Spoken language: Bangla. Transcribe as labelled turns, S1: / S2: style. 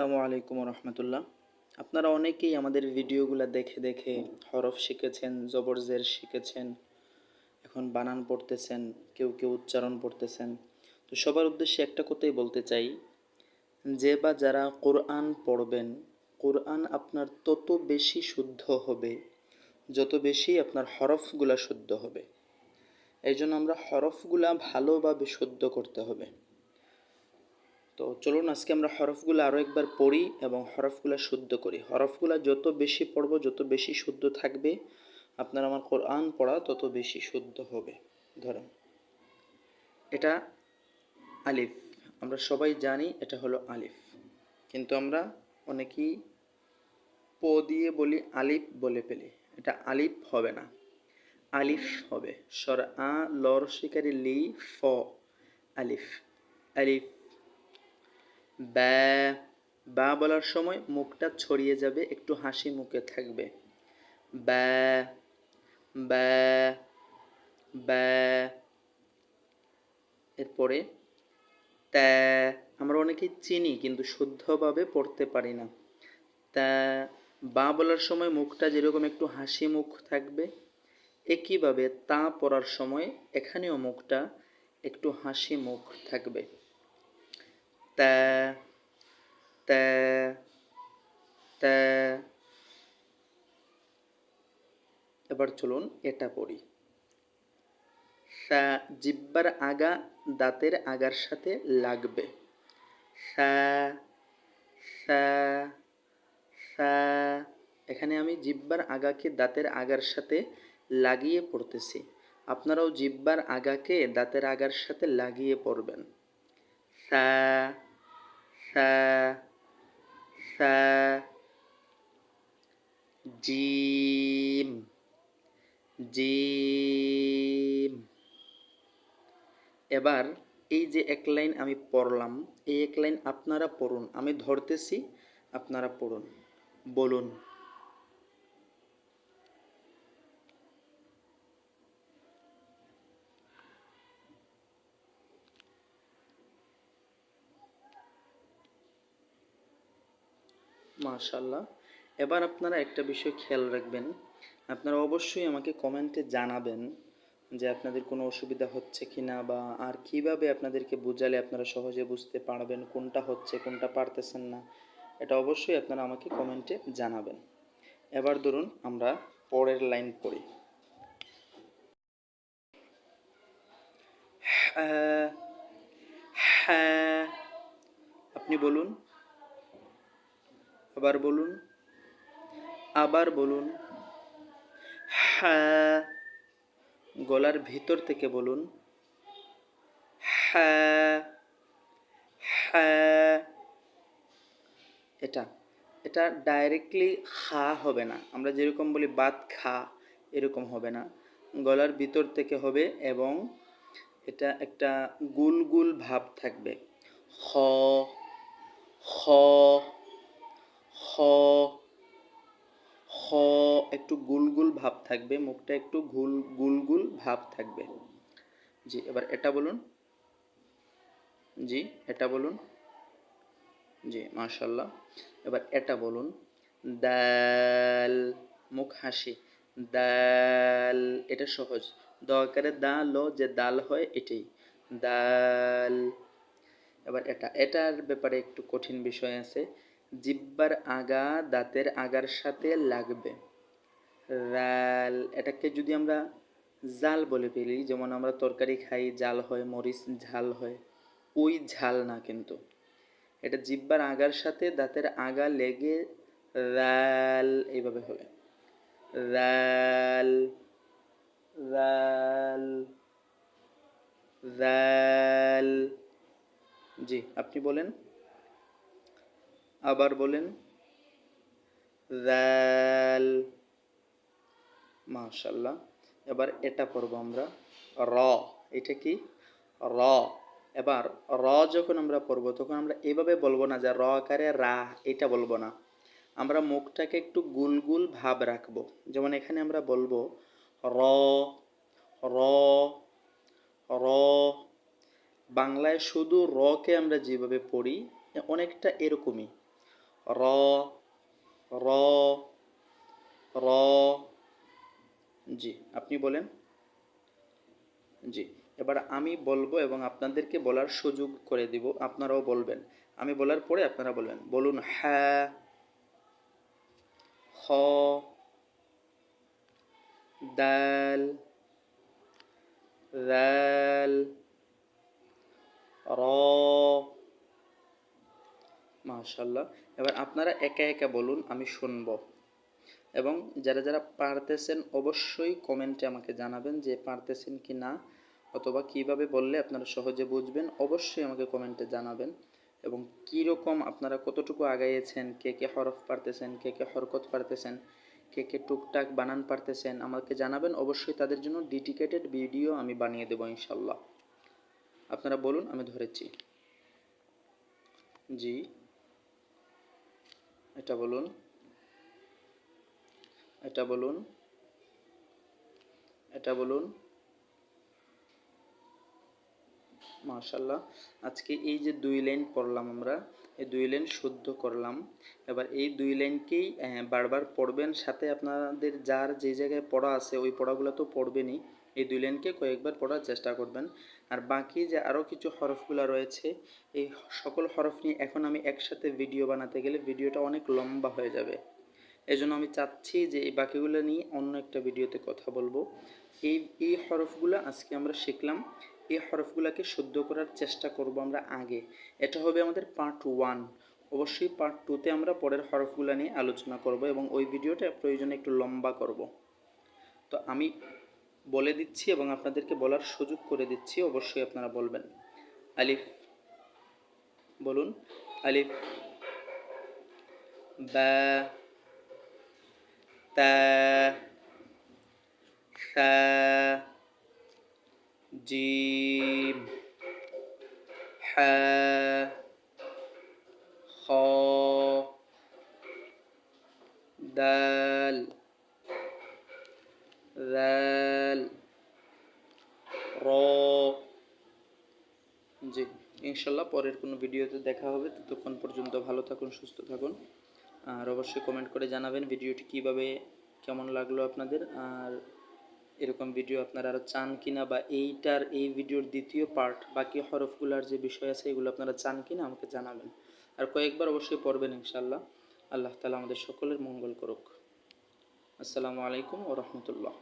S1: আসসালামু আলাইকুম রহমতুল্লাহ আপনারা অনেকেই আমাদের ভিডিওগুলো দেখে দেখে হরফ শিখেছেন জবরজের শিখেছেন, এখন বানান পড়তেছেন, কেউ কেউ উচ্চারণ পড়তেছেন। তো সবার উদ্দেশ্যে একটা কথাই বলতে চাই, যে বা যারা কোরআন পড়বেন, কোরআন আপনার তত বেশি শুদ্ধ হবে, যত বেশি আপনার হরফগুলা শুদ্ধ হবে। এই জন্য আমরা হরফগুলা ভালোভাবে শুদ্ধ করতে হবে। তো চলুন আজকে আমরা হরফগুলো আরও একবার পড়ি এবং হরফগুলো শুদ্ধ করি। হরফগুলো যত বেশি পড়ব, যত বেশি শুদ্ধ থাকবে, আপনার আমার কোরআন পড়া তত বেশি শুদ্ধ হবে। ধরেন, এটা আলিফ, আমরা সবাই জানি এটা হলো আলিফ। কিন্তু আমরা অনেকেই প দিয়ে বলি আলিফ বলে ফেলি। এটা আলিফ হবে না। আলিফ হবে। সর আ, লর শিকারি লি, ফ, আলিফ। আলিফ ব্যা বা বলার সময় মুখটা ছড়িয়ে যাবে, একটু হাসি মুখে থাকবে। ব্যা ব্যা ব্যা। এরপরে ত্যা, আমরা অনেকেই চিনি কিন্তু শুদ্ধভাবে পড়তে পারি না। তা বা বলার সময় মুখটা যেরকম একটু হাসি মুখ থাকবে, একইভাবে তা পড়ার সময় এখানেও মুখটা একটু হাসি মুখ থাকবে। তা তা তা এবার চলুন এটা পড়ি। সা জিব্বার আগা দাঁতের আগার সাথে লাগবে। সা সা সা, এখানে আমি জিব্বার আগাকে দাঁতের আগার সাথে লাগিয়ে পড়তেছি। আপনারাও জিব্বার আগাকে দাঁতের আগার সাথে লাগিয়ে পড়বেন। সা সা সা জিম জিম। এবার এই যে এক লাইন আমি পড়লাম, এই এক লাইন আপনারা পড়ুন। আমি ধরতেছি, আপনারা পড়ুন। বলুন। মাশাল্লাহ এবার আপনারা একটা বিষয় খেয়াল রাখবেন। আপনারা অবশ্যই আমাকে কমেন্টে জানাবেন যে আপনাদের কোনো অসুবিধা হচ্ছে কি না বা আর কীভাবে আপনাদেরকে বোঝালে আপনারা সহজে বুঝতে পারবেন, কোনটা হচ্ছে, কোনটা পারতেছেন না, এটা অবশ্যই আপনারা আমাকে কমেন্টে জানাবেন। এবার ধরুন আমরা পরের লাইন পড়ি। হ্যাঁ আপনি বলুন, আবার বলুন আবার বলুন। হ্যাঁ গলার ভিতর থেকে বলুন হ্যাঁ হ্যাঁ এটা এটা ডাইরেক্টলি খা হবে না। আমরা যেরকম বলি বাত খা, এরকম হবে না। গলার ভিতর থেকে হবে এবং এটা একটা গুল গুল ভাব থাকবে। খ খ খ একটু গুল ভাব থাকবে, মুখটা একটু গুল গুল গুল ভাব থাকবে। জি, এবার এটা বলুন। জি, এটা বলুন। জি মাশাল্লাহ এবার এটা বলুন। দাল, মুখ হাসি। দাল, এটা সহজ। দরকারে দা ল যে দাল হয় এটাই। দাল, এবার এটা, এটার ব্যাপারে একটু কঠিন বিষয় আছে। জিব্বার আগা দাঁতের আগার সাথে লাগবে। রাল, এটাকে যদি আমরা জাল বলে ফেলি, যেমন আমরা তরকারি খাই, জাল হয়, মরিচ, ঝাল হয়, ওই ঝাল না কিন্তু। এটা জিব্বার আগার সাথে দাঁতের আগা লেগে রাল, এইভাবে হবে। রাল রাল রাল। জি, আপনি বলেন। আবার বলেন রাল মাশাল্লাহ এবার এটা পড়ব আমরা, র। এটা কি? র। এবার র যখন আমরা পড়ব, তখন আমরা এভাবে বলব না যে র আকারে রা, এটা বলব না। আমরা মুখটাকে একটু গুলগুল ভাব রাখব। যেমন এখানে আমরা বলব, র। র। র। বাংলায় শুধু রকে আমরা যেভাবে পড়ি অনেকটা এরকমই। র র র, জি, আপনি বলেন। জি, এবার আমি বলব এবং আপনাদেরকে বলার সুযোগ করে দিব, আপনারাও বলবেন। আমি বলার পরে আপনারা বলবেন, বলুন হ্যাঁ খ দাল দাল র মাশাল্লাহ এবার আপনারা একা একা বলুন, আমি শুনব। এবং যারা যারা পারতেছেন অবশ্যই কমেন্টে আমাকে জানাবেন যে পারতেছেন কি না, অথবা কীভাবে বললে আপনারা সহজে বুঝবেন, অবশ্যই আমাকে কমেন্টে জানাবেন। এবং কী রকম আপনারা কতটুকু আগাইয়েছেন, কে কে হরফ পারতেছেন, কে কে হরকত পারতেছেন, কে কে টুকটাক বানান পারতেছেন, আমাকে জানাবেন। অবশ্যই তাদের জন্য ডেডিকেটেড ভিডিও আমি বানিয়ে দেবো ইনশাল্লাহ আপনারা বলুন, আমি ধরেছি। জি। এটা বলুন। এটা বলুন। এটা বলুন। মাশাল্লাহ আজকে এই যে দুই লাইন পড়লাম আমরা, এই দুই লাইন শুদ্ধ করলাম। এবার এই দুই লাইনকেই বারবার পড়বেন। সাথে আপনাদের যার যে জায়গায় পড়া আছে, ওই পড়াগুলো তো পড়বেনই। এই দুই লাইনকে কয়েকবার পড়ার চেষ্টা করবেন। আর বাকি যে আরও কিছু হরফগুলো রয়েছে, এই সকল হরফ নিয়ে এখন আমি একসাথে ভিডিও বানাতে গেলে ভিডিওটা অনেক লম্বা হয়ে যাবে। এজন্য আমি চাচ্ছি যে এই বাকিগুলো নিয়ে অন্য একটা ভিডিওতে কথা বলব। এই এই হরফগুলো আজকে আমরা শিখলাম। এই হরফগুলোকে শুদ্ধ করার চেষ্টা করব আমরা আগে। এটা হবে আমাদের পার্ট ওয়ান অবশ্যই পার্ট টুতে আমরা পরের হরফগুলো নিয়ে আলোচনা করব এবং ওই ভিডিওটা প্রয়োজনে একটু লম্বা করব। তো আমি বলে দিচ্ছি এবং আপনাদেরকে বলার সুযোগ করে দিচ্ছি, অবশ্যই আপনারা বলবেন। আলিফ, বলুন। আলিফ, বা, তা, সা, জিম, হা খ দাল দাল র জি, ইনশাল্লাহ পরের কোনো ভিডিওতে দেখা হবে। ততক্ষণ পর্যন্ত ভালো থাকুন, সুস্থ থাকুন। আর অবশ্যই কমেন্ট করে জানাবেন ভিডিওটি কীভাবে, কেমন লাগল আপনাদের, আর এরকম ভিডিও আপনারা আরও চান কিনা, বা এইটার, এই ভিডিওর দ্বিতীয় পার্ট বাকি হরফগুলার যে বিষয় আছে, এগুলো আপনারা চান কিনা, আমাকে জানাবেন। আর কয়েকবার অবশ্যই পড়বেন, ইনশাল্লাহ। আল্লাহ তালা আমাদের সকলের মঙ্গল করুক। আসসালামু আলাইকুম ও রহমতুল্লাহ।